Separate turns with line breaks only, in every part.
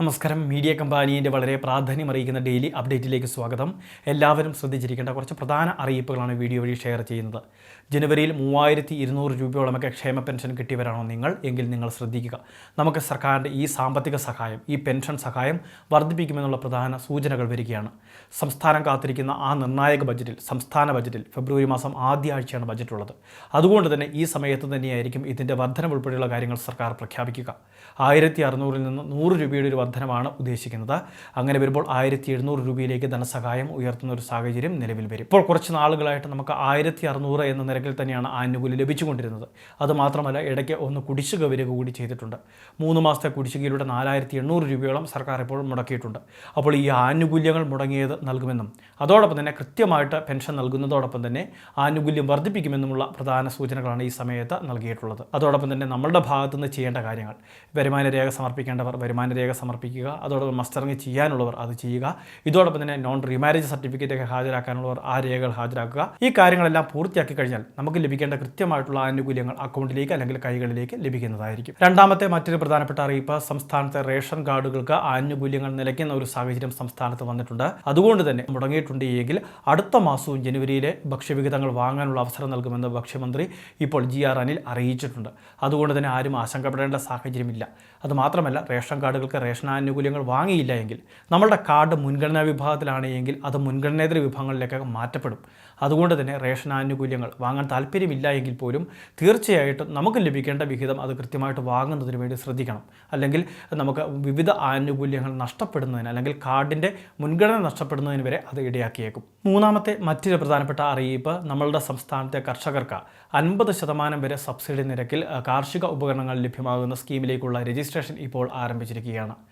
നമസ്കാരം. മീഡിയ കമ്പാനിയുടെ വളരെ പ്രാധാന്യം അറിയിക്കുന്ന ഡെയിലി അപ്ഡേറ്റിലേക്ക് സ്വാഗതം. എല്ലാവരും ശ്രദ്ധിച്ചിരിക്കേണ്ട കുറച്ച് പ്രധാന അറിയിപ്പുകളാണ് വീഡിയോ വഴി ഷെയർ ചെയ്യുന്നത്. ജനുവരിയിൽ മൂവായിരത്തി ഇരുന്നൂറ് രൂപയോളമൊക്കെ ക്ഷേമ പെൻഷൻ കിട്ടിയവരാണോ നിങ്ങൾ? എങ്കിൽ നിങ്ങൾ ശ്രദ്ധിക്കുക. നമുക്ക് സർക്കാരിന്റെ ഈ സാമ്പത്തിക സഹായം ഈ പെൻഷൻ സഹായം വർദ്ധിപ്പിക്കുമെന്നുള്ള പ്രധാന സൂചനകൾ വരികയാണ്. സംസ്ഥാനം കാത്തിരിക്കുന്ന ആ നിർണായക ബജറ്റിൽ സംസ്ഥാന ബജറ്റിൽ ഫെബ്രുവരി മാസം ആദ്യ ആഴ്ചയാണ് ബജറ്റുള്ളത്. അതുകൊണ്ട് തന്നെ ഈ സമയത്ത് തന്നെയായിരിക്കും ഇതിന്റെ വർധനം ഉൾപ്പെടെയുള്ള കാര്യങ്ങൾ സർക്കാർ പ്രഖ്യാപിക്കുക. ആയിരത്തി അറുന്നൂറിൽ നിന്ന് നൂറ് രൂപയുടെ ഒരു വർധനമാണ് ഉദ്ദേശിക്കുന്നത്. അങ്ങനെ വരുമ്പോൾ ആയിരത്തി എഴുന്നൂറ് രൂപയിലേക്ക് ധനസഹായം ഉയർത്തുന്ന ഒരു സാഹചര്യം നിലവിൽ വരും. ഇപ്പോൾ കുറച്ച് നാളുകളായിട്ട് നമുക്ക് ആയിരത്തി അറുന്നൂറ് എന്ന നിരക്കിൽ തന്നെയാണ് ആനുകൂല്യം ലഭിച്ചുകൊണ്ടിരുന്നത്. അതുമാത്രമല്ല ഇടയ്ക്ക് ഒന്ന് കുടിശ്ശിക വരിക കൂടി ചെയ്തിട്ടുണ്ട്. മൂന്ന് മാസത്തെ കുടിശ്ശികയിലൂടെ നാലായിരത്തി എണ്ണൂറ് രൂപയോളം സർക്കാർ ഇപ്പോൾ മുടക്കിയിട്ടുണ്ട്. അപ്പോൾ ഈ ആനുകൂല്യങ്ങൾ മുടങ്ങിയത് നൽകുമെന്നും അതോടൊപ്പം തന്നെ കൃത്യമായിട്ട് പെൻഷൻ നൽകുന്നതോടൊപ്പം തന്നെ ആനുകൂല്യം വർദ്ധിപ്പിക്കുമെന്നുമുള്ള പ്രധാന സൂചനകളാണ് ഈ സമയത്ത് നൽകിയിട്ടുള്ളത്. അതോടൊപ്പം തന്നെ നമ്മളുടെ ഭാഗത്തുനിന്ന് ചെയ്യേണ്ട കാര്യങ്ങൾ വരുമാന രേഖ സമർപ്പിക്കേണ്ടവർ വരുമാന രേഖ സമർപ്പിക്കുക. അതോടൊപ്പം മസ്റ്ററിങ് ചെയ്യാനുള്ളവർ അത് ചെയ്യുക. ഇതോടൊപ്പം തന്നെ നോൺ റീമാരേജ് സർട്ടിഫിക്കറ്റ് ഒക്കെ ഹാജരാക്കാനുള്ളവർ ആ രേഖകൾ ഹാജരാക്കുക. ഈ കാര്യങ്ങളെല്ലാം പൂർത്തിയാക്കി കഴിഞ്ഞാൽ നമുക്ക് ലഭിക്കേണ്ട കൃത്യമായിട്ടുള്ള ആനുകൂല്യങ്ങൾ അക്കൗണ്ടിലേക്ക് അല്ലെങ്കിൽ കൈകളിലേക്ക് ലഭിക്കുന്നതായിരിക്കും. രണ്ടാമത്തെ മറ്റൊരു പ്രധാനപ്പെട്ട അറിയിപ്പ് സംസ്ഥാനത്തെ റേഷൻ കാർഡുകൾക്ക് ആനുകൂല്യങ്ങൾ നിലയ്ക്കുന്ന ഒരു സാഹചര്യം സംസ്ഥാനത്ത് വന്നിട്ടുണ്ട്. അതുകൊണ്ട് തന്നെ മുടങ്ങിയിട്ടുണ്ട് എങ്കിൽ അടുത്ത മാസവും ജനുവരിയിലെ ഭക്ഷ്യവിഹിതങ്ങൾ വാങ്ങാനുള്ള അവസരം നൽകുമെന്ന് ഭക്ഷ്യമന്ത്രി ഇപ്പോൾ ജി ആർ അനിൽ അറിയിച്ചിട്ടുണ്ട്. അതുകൊണ്ട് തന്നെ ആരും ആശങ്കപ്പെടേണ്ട സാഹചര്യമില്ല. അതുമാത്രമല്ല റേഷൻ കാർഡുകൾക്ക് റേഷൻ ആനുകൂല്യങ്ങൾ വാങ്ങിയില്ല എങ്കിൽ നമ്മളുടെ കാർഡ് മുൻഗണനാ വിഭാഗത്തിലാണ് എങ്കിൽ അത് മുൻഗണനേതര വിഭാഗങ്ങളിലേക്ക് മാറ്റപ്പെടും. അതുകൊണ്ട് തന്നെ റേഷൻ ആനുകൂല്യങ്ങൾ വാങ്ങാൻ താല്പര്യമില്ല എങ്കിൽ പോലും തീർച്ചയായിട്ടും നമുക്ക് ലഭിക്കേണ്ട വിഹിതം അത് കൃത്യമായിട്ട് വാങ്ങുന്നതിന് വേണ്ടി ശ്രദ്ധിക്കണം. അല്ലെങ്കിൽ നമുക്ക് വിവിധ ആനുകൂല്യങ്ങൾ നഷ്ടപ്പെടുന്നതിന് അല്ലെങ്കിൽ കാർഡിന്റെ മുൻഗണന നഷ്ടപ്പെടുന്നതിന് വരെ അത് ഇടയാക്കിയേക്കും. മൂന്നാമത്തെ മറ്റൊരു പ്രധാനപ്പെട്ട അറിയിപ്പ് നമ്മളുടെ സംസ്ഥാനത്തെ കർഷകർക്ക് അൻപത് ശതമാനം വരെ സബ്സിഡി നിരക്കിൽ കാർഷിക ഉപകരണങ്ങൾ ലഭ്യമാകുന്ന സ്കീമിലേക്കുള്ള രജിസ്ട്രേഷൻ ഇപ്പോൾ ആരംഭിച്ചിരിക്കുകയാണ്.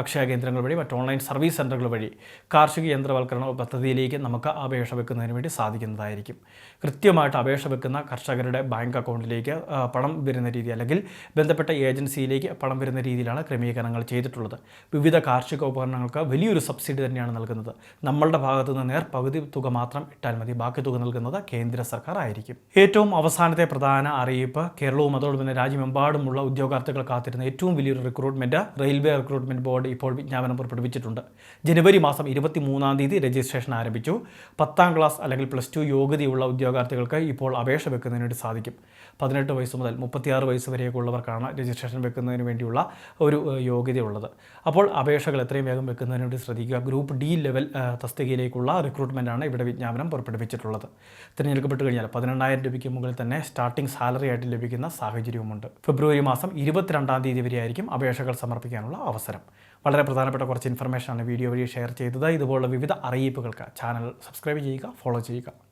അക്ഷയ കേന്ദ്രങ്ങൾ വഴി മറ്റ് ഓൺലൈൻ സർവീസ് സെന്ററുകൾ വഴി കാർഷിക യന്ത്രവൽക്കരണ പദ്ധതിയിലേക്ക് നമുക്ക് അപേക്ഷ വെക്കുന്നതിന് വേണ്ടി സാധിക്കുന്നതായിരിക്കും. കൃത്യമായിട്ട് അപേക്ഷ വെക്കുന്ന കർഷകരുടെ ബാങ്ക് അക്കൗണ്ടിലേക്ക് പണം വരുന്ന രീതി അല്ലെങ്കിൽ ബന്ധപ്പെട്ട ഏജൻസിയിലേക്ക് പണം വരുന്ന രീതിയിലാണ് ക്രമീകരണങ്ങൾ ചെയ്തിട്ടുള്ളത്. വിവിധ കാർഷിക ഉപകരണങ്ങൾക്ക് വലിയൊരു സബ്സിഡി തന്നെയാണ് നൽകുന്നത്. നമ്മളുടെ ഭാഗത്തു നിന്ന് നേർ പകുതി തുക മാത്രം ഇട്ടാൽ മതി. ബാക്കി തുക നൽകുന്നത് കേന്ദ്ര സർക്കാർ ആയിരിക്കും. ഏറ്റവും അവസാനത്തെ പ്രധാന അറിയിപ്പ് കേരളവും അതോടൊപ്പം തന്നെ രാജ്യമെമ്പാടുമുള്ള ഉദ്യോഗാർത്ഥികൾ കാത്തിരുന്ന ഏറ്റവും വലിയൊരു റിക്രൂട്ട്മെന്റ് റെയിൽവേ റിക്രൂട്ട്മെന്റ് ബോർഡ് ഇപ്പോൾ വിജ്ഞാപനം പുറപ്പെടുവിച്ചിട്ടുണ്ട്. ജനുവരി മാസം ഇരുപത്തി മൂന്നാം തീയതി രജിസ്ട്രേഷൻ ആരംഭിച്ചു. പത്താം ക്ലാസ് അല്ലെങ്കിൽ പ്ലസ് ടു യോഗ്യതയുള്ള ഉദ്യോഗാർത്ഥികൾക്ക് ഇപ്പോൾ അപേക്ഷ വെക്കുന്നതിന് വേണ്ടി സാധിക്കും. പതിനെട്ട് വയസ്സ് മുതൽ മുപ്പത്തിയാറ് വയസ്സ് വരെയൊക്കെ ഉള്ളവർക്കാണ് രജിസ്ട്രേഷൻ വെക്കുന്നതിന് വേണ്ടിയുള്ള ഒരു യോഗ്യതയുള്ളത്. അപ്പോൾ അപേക്ഷകൾ എത്രയും വേഗം വെക്കുന്നതിന് വേണ്ടി ശ്രദ്ധിക്കുക. ഗ്രൂപ്പ് ഡി ലെവൽ തസ്തികയിലേക്കുള്ള റിക്രൂട്ട്മെന്റാണ് ഇവിടെ വിജ്ഞാപനം പുറപ്പെടുവിച്ചിട്ടുള്ളത്. തിരഞ്ഞെടുക്കപ്പെട്ട് കഴിഞ്ഞാൽ പതിനെണ്ണായിരം രൂപയ്ക്ക് മുകളിൽ തന്നെ സ്റ്റാർട്ടിംഗ് സാലറി ആയിട്ട് ലഭിക്കുന്ന സാഹചര്യവുമുണ്ട്. ഫെബ്രുവരി മാസം ഇരുപത്തിരണ്ടാം തീയതി വരെയായിരിക്കും അപേക്ഷകൾ സമർപ്പിക്കാനുള്ള അവസരം. വളരെ പ്രധാനപ്പെട്ട കുറച്ച് ഇൻഫർമേഷനാണ് വീഡിയോ വഴി ഷെയർ ചെയ്തത്. ഇതുപോലുള്ള വിവിധ അറിയിപ്പുകൾക്ക് ചാനൽ സബ്സ്ക്രൈബ് ചെയ്യുക ഫോളോ ചെയ്യുക.